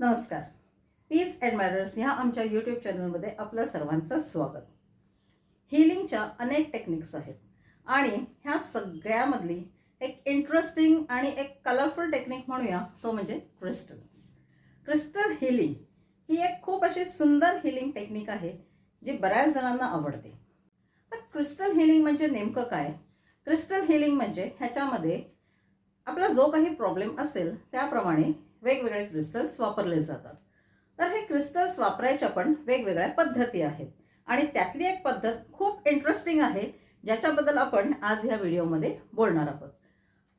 नमस्कार. Peace and manners ह्या आमच्या यूट्यूब चॅनलमध्ये आपलं सर्वांचं स्वागत. हिलिंगच्या अनेक टेक्निक्स आहेत. आणि ह्या सगळ्यामधली एक इंटरेस्टिंग आणि एक कलरफुल टेक्निक म्हणूया तो म्हणजे क्रिस्टल्स क्रिस्टल हिलिंग ही एक खूप अशी सुंदर हिलिंग टेक्निक आहे जी बऱ्याच जणांना आवडते. तर क्रिस्टल हिलिंग म्हणजे नेमकं काय? क्रिस्टल हिलिंग म्हणजे ह्याच्यामध्ये आपला जो काही प्रॉब्लेम असेल त्याप्रमाणे वेगवेगळे क्रिस्टल्स वापरले जातात. तर हे क्रिस्टल्स वापरायच्या पण वेगवेगळ्या पद्धती आहेत. आणि त्यातली एक पद्धत खूप इंटरेस्टिंग आहे ज्याच्याबद्दल आपण आज ह्या व्हिडिओमध्ये बोलणार आहोत.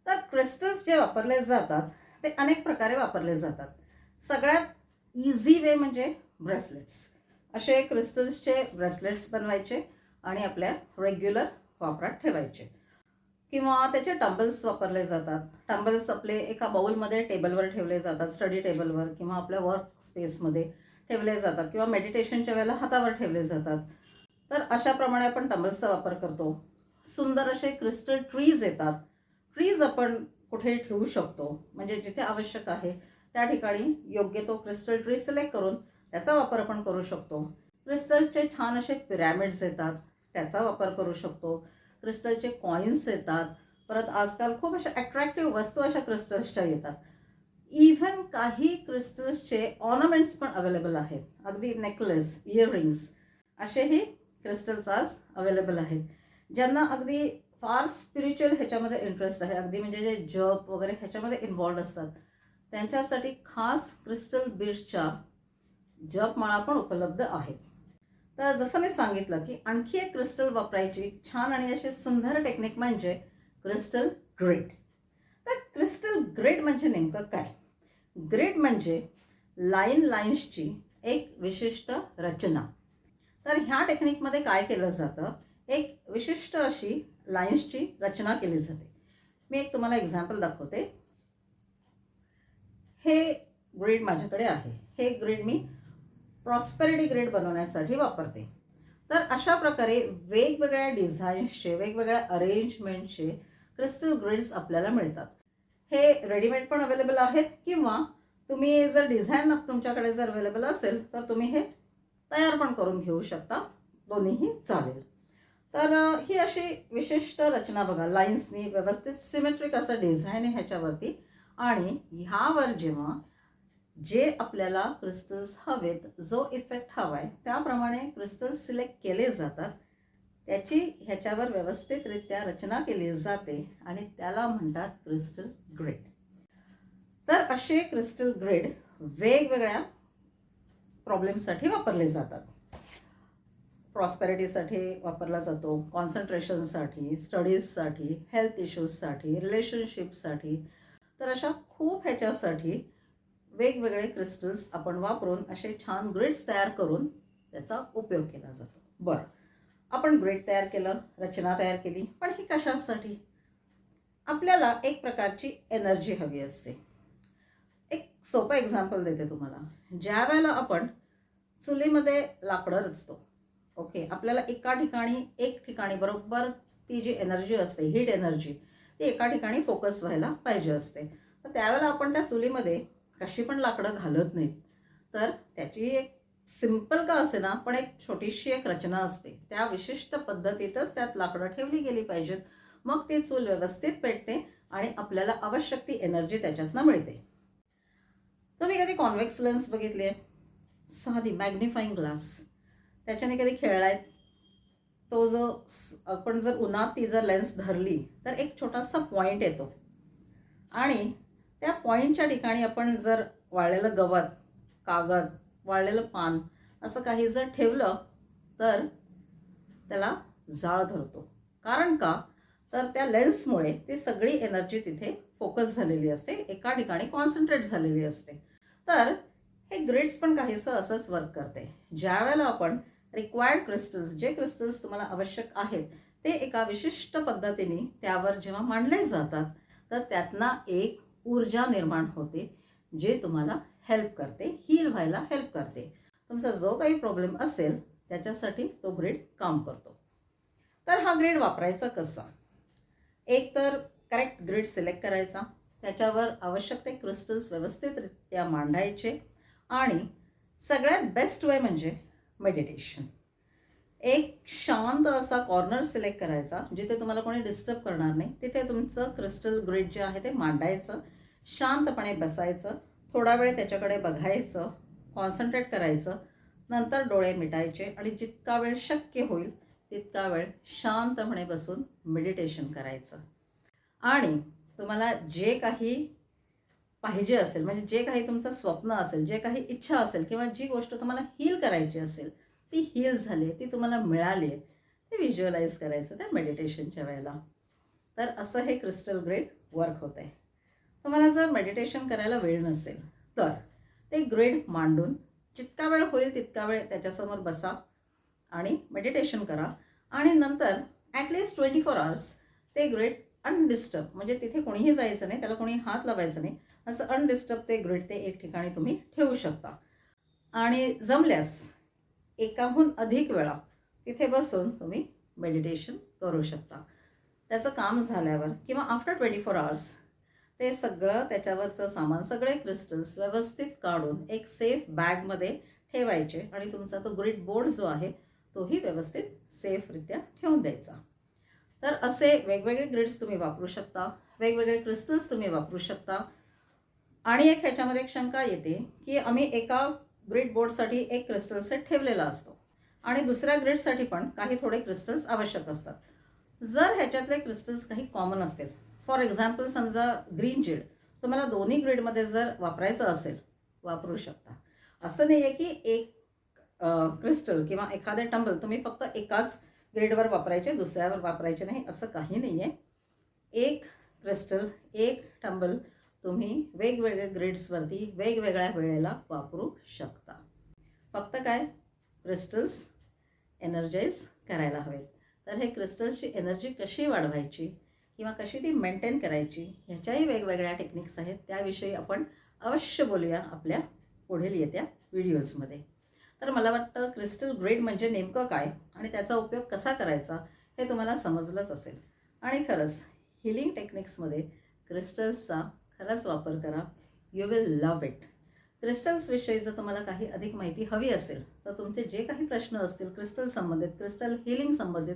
तर क्रिस्टल्स जे वापरले जातात ते अनेक प्रकारे वापरले जातात. सगळ्यात इझी वे म्हणजे ब्रेसलेट्स असे क्रिस्टल्सचे ब्रेसलेट्स बनवायचे आणि आपल्या रेग्युलर वापरात ठेवायचे. किंवा त्याचे टंबल्स वापरले जातात. टंबल्स आपले एका बाउलमध्ये टेबलवर ठेवले जातात स्टडी टेबलवर किंवा आपल्या वर्क स्पेसमध्ये ठेवले जातात किंवा मेडिटेशनच्या वेळेला हातावर ठेवले जातात. तर अशाप्रमाणे आपण टंबल्सचा वापर करतो. सुंदर असे क्रिस्टल ट्रीज येतात. ट्रीज आपण कुठे ठेवू शकतो? म्हणजे जिथे आवश्यक आहे त्या ठिकाणी योग्य तो क्रिस्टल ट्री सिलेक्ट करून त्याचा वापर आपण करू शकतो. क्रिस्टलचे छान असे पिरॅमिड्स येतात त्याचा वापर करू शकतो. क्रिस्टलचे कॉईन्स येतात. परत आजकाल खूप अशा अट्रॅक्टिव्ह वस्तू अशा क्रिस्टल्सच्या येतात. इव्हन काही क्रिस्टल्सचे ऑर्नामेंट्स पण अवेलेबल आहेत. अगदी नेकलेस इयरिंग्स असेही क्रिस्टल्स आज अवेलेबल आहेत. ज्यांना अगदी फार स्पिरिच्युअल ह्याच्यामध्ये इंटरेस्ट आहे. अगदी म्हणजे जे जप वगैरे ह्याच्यामध्ये इन्वॉल्ड असतात. त्यांच्यासाठी खास क्रिस्टल बीड्सच्या जपमाळा पण उपलब्ध आहेत. तर जसं मी सांगितलं की आणखी एक क्रिस्टल वापरायची छान आणि अशी सुंदर टेक्निक म्हणजे क्रिस्टल ग्रिड तर क्रिस्टल ग्रिड म्हणजे नेमकं काय? ग्रिड म्हणजे लाईन लाईन्सची एक विशिष्ट रचना. तर ह्या टेक्निकमध्ये काय केलं जातं? एक विशिष्ट अशी लाईन्सची रचना केली जाते. मी एक तुम्हाला एक्झाम्पल दाखवते. हे ग्रेड माझ्याकडे आहे. हे ग्रीड मी प्रॉस्पेरिटी ग्रेड बनवण्यासाठी वापरते. तर अशा प्रकारे वेगवेगळ्या डिझाईन्सचे वेगवेगळ्या अरेंजमेंटचे क्रिस्टल ग्रेड्स आपल्याला मिळतात. हे रेडीमेड पण अवेलेबल आहेत किंवा तुम्ही जर डिझाईन तुमच्याकडे जर अवेलेबल असेल तर तुम्ही हे तयार पण करून घेऊ शकता. दोन्हीही चालेल. तर ही अशी विशिष्ट रचना बघा. लाईन्सनी व्यवस्थित सिमेट्रिक असं डिझाईन आहे ह्याच्यावरती. आणि ह्यावर जेव्हा जे आपल्याला क्रिस्टल्स हवेत जो इफेक्ट हवा आहे त्याप्रमाणे क्रिस्टल्स सिलेक्ट केले जातात. त्याची ह्याच्यावर व्यवस्थितरित्या रचना केली जाते आणि त्याला म्हणतात क्रिस्टल ग्रेड तर असे क्रिस्टल ग्रेड वेगवेगळ्या प्रॉब्लेमसाठी वापरले जातात. प्रॉस्पेरिटीसाठी वापरला जातो कॉन्सन्ट्रेशनसाठी स्टडीजसाठी हेल्थ इश्यूजसाठी रिलेशनशिपसाठी तर अशा खूप ह्याच्यासाठी वेगवेगळे क्रिस्टल्स आपण वापरून असे छान ग्रिड्स तयार करून त्याचा उपयोग केला जातो. बरं आपण ग्रेड तयार केलं रचना तयार केली पण ही कशासाठी? आपल्याला एक प्रकारची एनर्जी हवी असते. एक सोपं एक्झाम्पल देते तुम्हाला. ज्या वेळेला आपण चुलीमध्ये लाकडं रचतो ओके आपल्याला एका ठिकाणी एक ठिकाणी बरोबर ती जी एनर्जी असते हीट एनर्जी ती एका ठिकाणी फोकस व्हायला पाहिजे असते. तर त्यावेळेला आपण त्या चुलीमध्ये कशी पण लाकडं घालत नाहीत. तर त्याची एक सिंपल का असे ना पण एक छोटीशी एक रचना असते. त्या विशिष्ट पद्धतीतच त्यात लाकडं ठेवली गेली पाहिजेत. मग ती चूल व्यवस्थित पेटते आणि आपल्याला आवश्यक ती एनर्जी त्याच्यातनं मिळते. तुम्ही कधी कॉन्व्हेक्स लेन्स बघितली आहे साधी मॅग्निफाईंग ग्लास. त्याच्याने कधी खेळलायत तो जो आपण जर उन्हात ती जर लेन्स धरली तर एक छोटासा पॉईंट येतो. आणि त्या पॉईंटच्या ठिकाणी आपण जर वाळलेलं गवत कागद वाळलेलं पान असं काही जर ठेवलं तर त्याला जाळ धरतो. कारण का? तर त्या लेन्समुळे ती सगळी एनर्जी तिथे फोकस झालेली असते एका ठिकाणी कॉन्सन्ट्रेट झालेली असते. तर हे ग्रिड्स पण काहीसं असंच वर्क करते. ज्या वेळेला आपण रिक्वायर्ड क्रिस्टल्स जे क्रिस्टल्स तुम्हाला आवश्यक आहेत ते एका विशिष्ट पद्धतीने त्यावर जेव्हा मांडले जातात तर त्यातना एक ऊर्जा निर्माण होते जे तुम्हाला हेल्प करते हील व्हायला हेल्प करते. तुमचा जो काही प्रॉब्लेम असेल त्याच्यासाठी तो ग्रेड काम करतो. तर हा ग्रेड वापरायचा कसा? एक तर करेक्ट ग्रेड सिलेक्ट करायचा. त्याच्यावर आवश्यक ते क्रिस्टल्स व्यवस्थितरित्या मांडायचे. आणि सगळ्यात बेस्ट वे म्हणजे मेडिटेशन एक शांत असा कॉर्नर सिलेक्ट करायचा जिथे तुम्हाला कोणी डिस्टर्ब करणार नाही. तिथे तुमचं क्रिस्टल ग्रिड जे आहे ते मांडायचं शांतपणे बसायचं थोडा वेळ त्याच्याकडे बघायचं कॉन्सन्ट्रेट करायचं नंतर डोळे मिटायचे आणि जितका वेळ शक्य होईल तितका वेळ शांतपणे बसून मेडिटेशन करायचं. आणि तुम्हाला जे काही पाहिजे असेल म्हणजे जे काही तुमचं स्वप्न असेल जे काही इच्छा असेल किंवा जी गोष्ट तुम्हाला हील करायची असेल ती हील झाली ती तुम्हाला मिळाली. आहे ते व्हिज्युअलाइज करायचं त्या मेडिटेशनच्या वेळेला. तर असं हे क्रिस्टल ग्रेड वर्क होत आहे तुम्हाला जर मेडिटेशन करायला वेळ नसेल तर ते ग्रेड मांडून जितका वेळ होईल तितका वेळ त्याच्यासमोर बसा आणि मेडिटेशन करा. आणि नंतर at least twenty four hours ते ग्रेड अनडिस्टर्ब म्हणजे तिथे कोणीही जायचं नाही त्याला कोणी हात लावायचं नाही असं अनडिस्टर्ब ते ग्रेड ते एक ठिकाणी तुम्ही ठेवू शकता. आणि जमल्यास एकाहून अधिक वेळा तिथे बसून तुम्ही मेडिटेशन करू शकता. त्याचं काम झाल्यावर किंवा आफ्टर ट्वेंटी फोर आवर्स ते सगळं त्याच्यावरचं सामान सगळे क्रिस्टल्स व्यवस्थित काढून एक सेफ बॅगमध्ये ठेवायचे आणि तुमचा तो ग्रिड बोर्ड जो आहे तोही व्यवस्थित सेफरित्या ठेवून द्यायचा. तर असे वेगवेगळे ग्रिड्स तुम्ही वापरू शकता वेगवेगळे क्रिस्टल्स तुम्ही वापरू शकता. आणि एक ह्याच्यामध्ये एक शंका येते की आम्ही एका ग्रिड बोर्डसाठी एक क्रिस्टल सेट ठेवलेला असतो. आणि दुसऱ्या ग्रिडसाठी पण काही थोडे क्रिस्टल्स आवश्यक असतात. जर ह्याच्यातले क्रिस्टल्स काही कॉमन असतील फॉर एक्झाम्पल समजा ग्रीन जेड तुम्हाला दोन्ही ग्रिडमध्ये जर वापरायचं असेल वापरू शकता. असं नाही आहे की एक क्रिस्टल किंवा एखादे टंबल तुम्ही फक्त एकाच ग्रिडवर वापरायचे दुसऱ्यावर वापरायचे नाही असं काही नाही आहे एक क्रिस्टल एक टंबल तुम्ही वेगवेगळ्या ग्रिड्सवरती वेगवेगळ्या वेळेला वापरू शकता. फक्त काय? क्रिस्टल्स एनर्जाईज करायला हवेत. तर हे क्रिस्टल्सची एनर्जी कशी वाढवायची किंवा कशी ती मेंटेन करायची ह्याच्याही वेगवेगळ्या टेक्निक्स आहेत. त्याविषयी आपण अवश्य बोलूया आपल्या पुढील येत्या व्हिडिओजमध्ये तर मला वाटतं क्रिस्टल ग्रेड म्हणजे नेमकं काय आणि त्याचा उपयोग कसा करायचा हे तुम्हाला समजलंच असेल. आणि खरंच हिलिंग टेक्निक्समध्ये क्रिस्टल्सचा खराच वापर करा. यू विल लव्ह इट क्रिस्टल्सविषयी जर तुम्हाला काही अधिक माहिती हवी असेल तर तुमचे जे काही प्रश्न असतील क्रिस्टल संबंधित क्रिस्टल हिलिंग संबंधित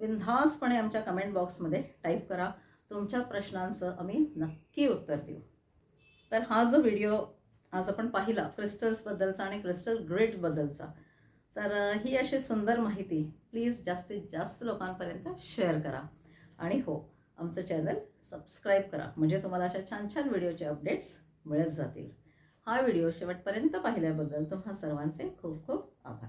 बिनधासपणे आमच्या कमेंट बॉक्समध्ये टाईप करा. तुमच्या प्रश्नांचं आम्ही नक्की उत्तर देऊ. तर हा जो व्हिडिओ आज आपण पाहिला क्रिस्टल्सबद्दलचा आणि क्रिस्टल ग्रेटबद्दलचा तर ही अशी सुंदर माहिती प्लीज जास्तीत जास्त लोकांपर्यंत शेअर करा. आणि हो आमचं चॅनल सबस्क्राईब करा. म्हणजे तुम्हाला अशा छान छान व्हिडिओचे अपडेट्स मिळत जातील. हा व्हिडिओ शेवटपर्यंत पाहिल्याबद्दल तुम्हा सर्वांचे खूप खूप आभार.